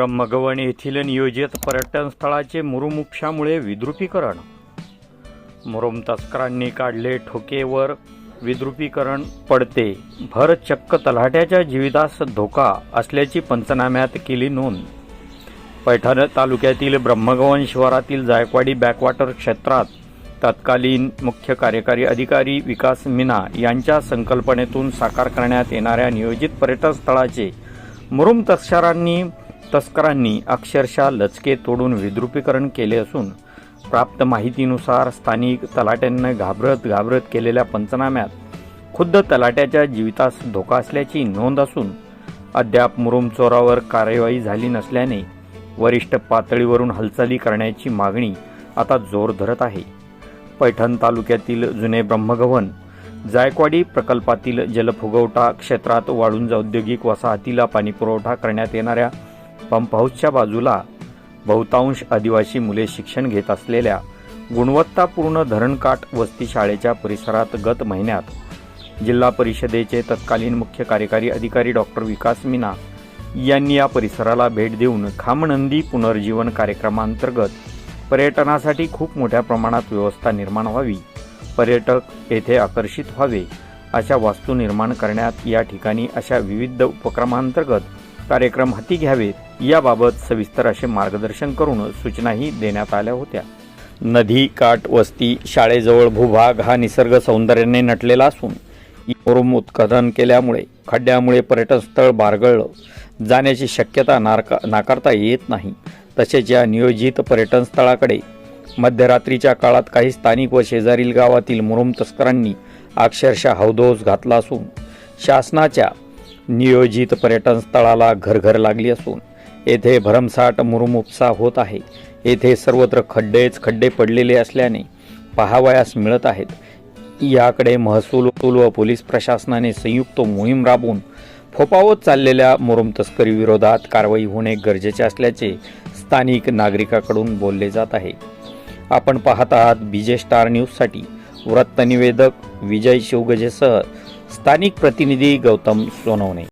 ब्रह्मगवन येथील नियोजित पर्यटनस्थळाचे मुरुमुक्षामुळे विद्रुपीकरण. मुरुम तस्करांनी काढले ठोकेवर विद्रुपीकरण पडते. भर चक्क तलाट्याच्या जीवितास धोका असल्याची पंचनाम्यात केली नोंद. पैठण तालुक्यातील ब्रह्मगवन शिवारातील जायकवाडी बॅकवॉटर क्षेत्रात तत्कालीन मुख्य कार्यकारी अधिकारी विकास मीना यांच्या संकल्पनेतून साकार करण्यात येणाऱ्या नियोजित पर्यटनस्थळाचे मुरुम तस्करांनी तस्करांनी अक्षरशः लचके तोडून विद्रुपीकरण केले असून प्राप्त माहितीनुसार स्थानिक तलाट्यांना घाबरत घाबरत केलेल्या पंचनाम्यात खुद्द तलाट्याच्या जीवितास धोका असल्याची नोंद असून अद्याप मुरुम चोरावर कार्यवाही झाली नसल्याने वरिष्ठ पातळीवरून हालचाली करण्याची मागणी आता जोर धरत आहे. पैठण तालुक्यातील जुने ब्रह्मगव्हाण जायकवाडी प्रकल्पातील जलफुगवटा क्षेत्रात वाळुंज औद्योगिक वसाहतीला पाणीपुरवठा करण्यात येणाऱ्या पंप हाऊसच्या बाजूला बहुतांश आदिवासी मुले शिक्षण घेत असलेल्या गुणवत्तापूर्ण धरणकाठ वस्ती शाळेच्या परिसरात गत महिन्यात जिल्हा परिषदेचे तत्कालीन मुख्य कार्यकारी अधिकारी डॉक्टर विकास मीना यांनी या परिसराला भेट देऊन खामनंदी पुनर्जीवन कार्यक्रमांतर्गत पर्यटनासाठी खूप मोठ्या प्रमाणात व्यवस्था निर्माण व्हावी पर्यटक येथे आकर्षित व्हावे अशा वास्तू निर्माण करण्यात या ठिकाणी अशा विविध उपक्रमांतर्गत कार्यक्रम हाती घ्यावेत याबाबत सविस्तर असे मार्गदर्शन करून सूचनाही देण्यात आल्या होत्या. नदी काठ वस्ती शाळेजवळ भूभाग हा निसर्ग सौंदर्याने नटलेला असून मुरुम उत्खनन केल्यामुळे खड्ड्यामुळे पर्यटनस्थळ बारगळलं. जाण्याची शक्यता नारका नाकारता येत नाही. तसेच या नियोजित पर्यटनस्थळाकडे मध्यरात्रीच्या काळात काही स्थानिक व शेजारील गावातील मुरुम तस्करांनी अक्षरशः हौदोस घातला असून शासनाच्या नियोजित पर्यटनस्थळाला घरघर लागली असून येथे भरमसाठ मुरुमुपसा होत आहे. येथे सर्वत्र खड्डेच खड्डे पडलेले असल्याने पहावयास मिळत आहेत. याकडे महसूल व पोलीस प्रशासनाने संयुक्त मोहीम राबवून फोपावत चाललेल्या मुरुम तस्करी विरोधात कारवाई होणे गरजेचे असल्याचे स्थानिक नागरिकाकडून बोलले जात आहे. आपण पाहत आहात बीजे स्टार न्यूजसाठी वृत्तनिवेदक विजय शिवगजेसह स्थानिक प्रतिनिधी गौतम सोनवणे.